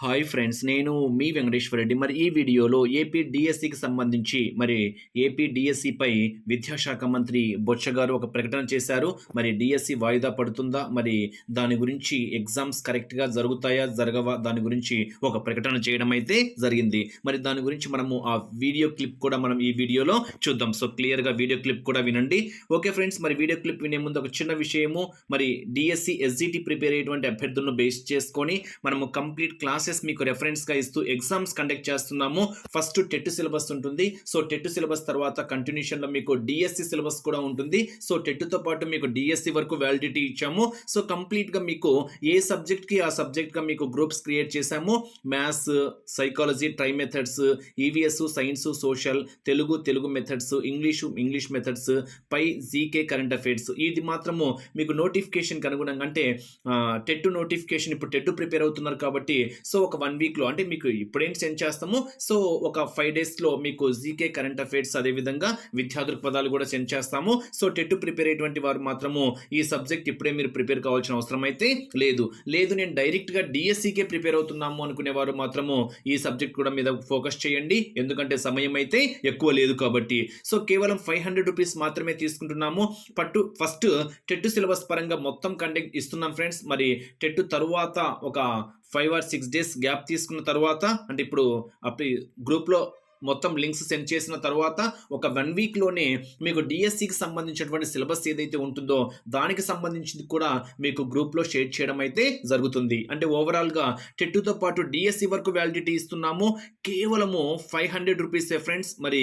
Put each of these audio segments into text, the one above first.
Hi friends నేను మీ వెంకటేశ్వర రెడ్డి. మరి ఈ వీడియోలో ఏపీ డిఎస్సికి సంబంధించి మరి ఏపీ డిఎస్సిపై విద్యాశాఖ మంత్రి బొచ్చ గారు ఒక ప్రకటన చేశారు. మరి డిఎస్సి వాయిదా పడుతుందా? మరి దాని గురించి ఎగ్జామ్స్ కరెక్ట్గా జరుగుతాయా? జరగవా? దాని గురించి ఒక ప్రకటన చేయడం అయితే జరిగింది. మరి దాని గురించి మనము ఆ వీడియో క్లిప్ కూడా మనం ఈ వీడియోలో చూద్దాం. సో క్లియర్గా వీడియో క్లిప్ కూడా వినండి. ఓకే ఫ్రెండ్స్ మరి వీడియో క్లిప్ వినే ముందు ఒక చిన్న విషయము. మరి డిఎస్సి ఎస్జిటి ప్రిపేర్ అయ్యేటువంటి అభ్యర్థులను బేస్ చేసుకొని మనము కంప్లీట్ క్లాస్ క్లాసెస్ మీకు రెఫరెన్స్గా ఇస్తూ ఎగ్జామ్స్ కండక్ట్ చేస్తున్నాము. ఫస్ట్ టెట్ సిలబస్ ఉంటుంది. సో టెట్ సిలబస్ తర్వాత కంటిన్యూషన్లో మీకు డిఎస్సి సిలబస్ కూడా ఉంటుంది. సో టెట్తో పాటు మీకు డిఎస్సి వరకు వ్యాలిడిటీ ఇచ్చాము. సో కంప్లీట్గా మీకు ఏ సబ్జెక్ట్కి ఆ సబ్జెక్ట్గా మీకు గ్రూప్స్ క్రియేట్ చేశాము? Maths psychology try methods EVS science social Telugu Telugu methods English English methods పై జీకే కరెంట్ అఫైర్స్ ఇది మాత్రము మీకు నోటిఫికేషన్కి అనుగుణంగా అంటే టెట్ నోటిఫికేషన్ ఇప్పుడు టెట్ ప్రిపేర్ అవుతున్నారు కాబట్టి సో సో ఒక వన్ వీక్లో అంటే మీకు ఇప్పుడేం సెండ్ చేస్తాము? సో ఒక ఫైవ్ డేస్లో మీకు జీకే కరెంట్ అఫైర్స్ అదేవిధంగా విద్యా దృక్పథాలు కూడా సెండ్ చేస్తాము. సో టెట్ ప్రిపేర్ అయ్యేటువంటి వారు మాత్రము ఈ సబ్జెక్ట్ ఇప్పుడే మీరు ప్రిపేర్ కావాల్సిన అవసరం అయితే లేదు. లేదు నేను డైరెక్ట్గా డిఎస్సికే ప్రిపేర్ అవుతున్నాము అనుకునేవారు మాత్రము ఈ సబ్జెక్ట్ కూడా మీద ఫోకస్ చేయండి. ఎందుకంటే సమయం అయితే ఎక్కువ లేదు కాబట్టి. సో కేవలం ఫైవ్ హండ్రెడ్ రూపీస్ మాత్రమే తీసుకుంటున్నాము. పట్టు ఫస్ట్ టెట్ సిలబస్ పరంగా మొత్తం కండక్ట్ ఇస్తున్నాం ఫ్రెండ్స్ మరి టెట్ తరువాత ఒక five or six days gap తీసుకున్న తర్వాత అంటే ఇప్పుడు అప్పుడు గ్రూప్లో మొత్తం లింక్స్ సెండ్ చేసిన తర్వాత ఒక వన్ వీక్లోనే మీకు డిఎస్సికి సంబంధించినటువంటి సిలబస్ ఏదైతే ఉంటుందో దానికి సంబంధించింది కూడా మీకు గ్రూప్లో షేర్ చేయడం అయితే జరుగుతుంది. అంటే ఓవరాల్గా టెట్టుతో పాటు డిఎస్సి వరకు వ్యాలిడిటీ ఇస్తున్నాము. కేవలము ఫైవ్ హండ్రెడ్ రూపీసే ఫ్రెండ్స్ మరి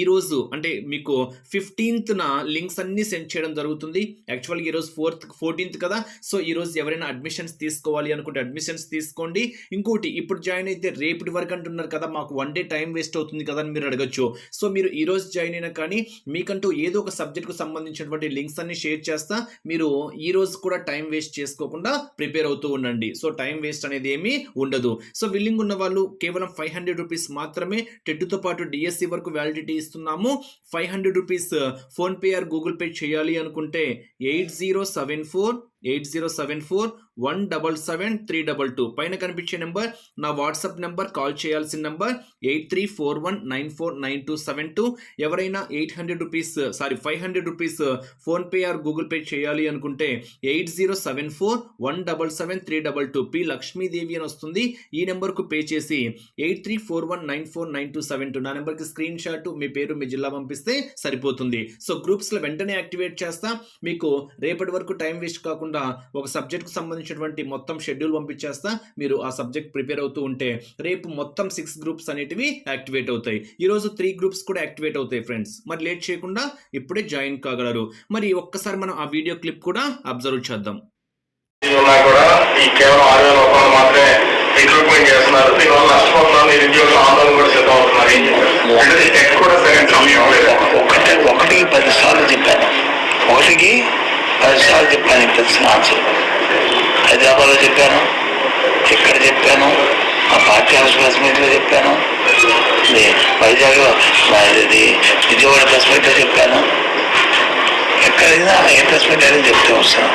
ఈరోజు అంటే మీకు ఫిఫ్టీన్త్న లింక్స్ అన్నీ సెండ్ చేయడం జరుగుతుంది. యాక్చువల్గా ఈరోజు ఫోర్త్ ఫోర్టీన్త్ కదా. సో ఈరోజు ఎవరైనా అడ్మిషన్స్ తీసుకోవాలి అనుకుంటే అడ్మిషన్స్ తీసుకోండి. ఇంకోటి ఇప్పుడు జాయిన్ అయితే రేపటి వరకు అంటున్నారు కదా మాకు వన్ డే టైం వేస్ట్ అవుతుంది. కదా అని మీరు అడగచ్చు. సో మీరు ఈ రోజు జాయిన్ అయినా కానీ మీకంటూ ఏదో ఒక సబ్జెక్ట్కు సంబంధించినటువంటి లింక్స్ అన్ని షేర్ చేస్తా. మీరు ఈ రోజు కూడా టైం వేస్ట్ చేసుకోకుండా ప్రిపేర్ అవుతూ ఉండండి. సో టైం వేస్ట్ అనేది ఏమీ ఉండదు. సో విల్లింగ్ ఉన్న వాళ్ళు కేవలం ఫైవ్ హండ్రెడ్ రూపీస్ మాత్రమే టెట్తో పాటు డిఎస్సి వరకు వ్యాలిడిటీ ఇస్తున్నాము. Five hundred rupees PhonePe or Google pay చేయాలి అనుకుంటే eight zero seven four eight zero seven four one double seven three double two. పైన కనిపించే నెంబర్ నా వాట్సాప్ నెంబర్ కాల్ చేయాల్సిన number eight three four one nine four nine two seven two. ఎవరైనా eight hundred rupees sorry five hundred rupees PhonePe or Google pay చేయాలి అనుకుంటే eight zero seven four one double seven three double two. P Lakshmidevi అని వస్తుంది. ఈ నెంబర్కు pay చేసి eight three four one nine four nine two seven two నా నెంబర్కి screen shot మీ పేరు మీ జిల్లా పంపిస్తే సరిపోతుంది. సో గ్రూప్స్లో వెంటనే యాక్టివేట్ చేస్తా. మీకు రేపటి వరకు టైం వేస్ట్ కాకుండా ఒక సబ్జెక్ట్కి సంబంధించినటువంటి మొత్తం షెడ్యూల్ పంపించేస్తా. మీరు ఆ సబ్జెక్ట్ ప్రిపేర్ అవుతూ ఉంటే రేపు మొత్తం సిక్స్ గ్రూప్స్ అనేటివి యాక్టివేట్ అవుతాయి. ఈరోజు త్రీ గ్రూప్స్ కూడా యాక్టివేట్ అవుతాయి ఫ్రెండ్స్ మరి లేట్ చేయకుండా ఇప్పుడే జాయిన్ కాగలరు. మరి ఒక్కసారి మనం ఆ వీడియో క్లిప్ కూడా అబ్జర్వ్ చేద్దాం. కూడా ఈ కేవలం ఆరు వేల రూపాయలు మాత్రమే రిక్రూట్మెంట్ చేస్తున్నారు. దీనివల్ల నష్టపోతున్నారు నిరుద్యోగులు ఆందోళన కూడా సిద్ధమవుతున్నారు ఏం అంటే టెక్స్ట్ కూడా సరైన సమయం లేదు ఒకటి ఒకటికి పది సార్లు చెప్పాను ఒకటికి పది సార్లు చెప్పాను నీకు తెలిసిన ఆన్సర్ హైదరాబాద్లో చెప్పాను ఎక్కడ చెప్పాను మా పార్టీ హౌస్ ప్రెస్ మీట్లో చెప్పాను వైజాగ్లో మా ఇది విజయవాడ ప్రెస్ మీట్లో చెప్పాను ఎక్కడైనా ఏ ప్రెస్ మీట్ అయినా చెప్తూ వస్తాను.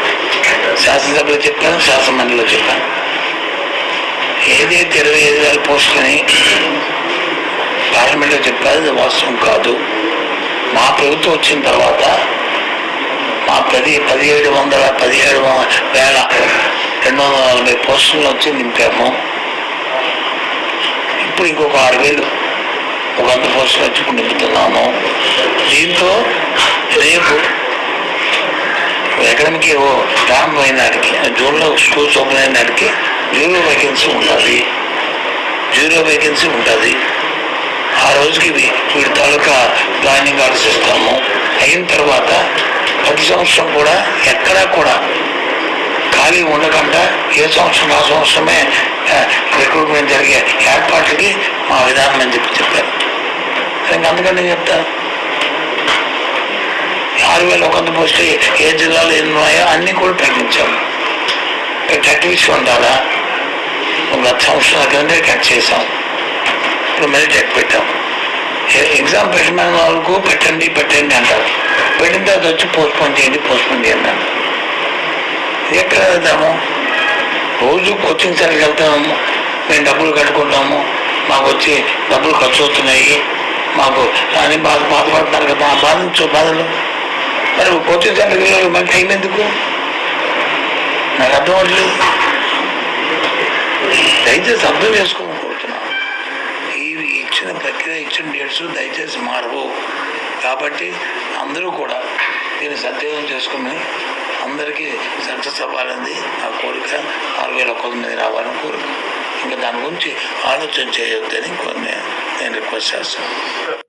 శాసనసభలో చెప్పాను శాసనమండలిలో చెప్పాను. ఏదైతే ఇరవై ఐదు వేల పోస్టులని పార్లమెంట్లో చెప్పారు అది వాస్తవం కాదు. మా ప్రభుత్వం వచ్చిన తర్వాత మా పది పదిహేడు వందల పదిహేడు వేల రెండు వందల నలభై పోస్టులు వచ్చి నింపాము. ఇప్పుడు ఇంకొక ఆరు వేలు ఒక వంద పోస్టులు వచ్చి ఇప్పుడు నింపుతున్నాము. దీంతో రేపు అకాడమిక్ ఓ అయిన నాటికి జూన్లో స్కూల్స్ ఓపెన్ అయినాడికి జీరో వేకెన్సీ ఉంటుంది జీరో వేకెన్సీ ఉంటుంది ఆ రోజుకి వీడి తాలూకా ప్లానింగ్ ఆర్డర్స్ ఇస్తాము. సంవత్సరం కూడా ఎక్కడా కూడా ఖాళీ ఉండకుండా ఏ సంవత్సరం ఆ సంవత్సరమే రిక్రూట్మెంట్ జరిగే ఏర్పాట్లకి మా విధానం అని చెప్పి చెప్పారు. ఇంకా అందుకని నేను చెప్తాను ఆరు వేల ఒక వంద పోస్టులు ఏ జిల్లాలో ఎన్ని ఉన్నాయో అన్నీ కూడా ప్రకటించాము కట్ విషయం ఉండాలా? ఒక గత సంవత్సరాల కింద కట్ చేసాం ఇప్పుడు మళ్ళీ టెట్ పెట్టాం. ఎగ్జామ్ పెట్టమని వాళ్ళకు పెట్టండి పెట్టండి అంటారు. వెళ్ళిన తర్వాత వచ్చి పోస్ట్పోన్ చేయండి పోస్ట్పోన్ చేయండి ఎక్కడ వెళ్తాము రోజు కోచింగ్ సెంటర్కి వెళ్తాము మేము డబ్బులు కట్టుకుంటాము మాకు వచ్చి డబ్బులు ఖర్చు అవుతున్నాయి మాకు అని బాధ బాధపడుతున్నారు కదా బాధించు బాధలు. మరి కోచింగ్ సెంటర్కి మరి టైం ఎందుకు? నాకు అర్థం అవ్వట్లేదు. దయచేసి అర్థం చేసుకోమనుకుంటున్నాను ఇవి ఇచ్చిన ప్రక్రియ ఇచ్చిన డేట్స్ దయచేసి మారవు. కాబట్టి అందరూ కూడా దీన్ని సద్వినియోగం చేసుకుని అందరికీ సక్సెస్ అవ్వాలని నా కోరిక. ఆరు వేల ఒక్క మంది రావాలని కోరిక ఇంకా దాని గురించి ఆలోచన చేయొద్దని కొన్ని నేను రిక్వెస్ట్ చేస్తాను.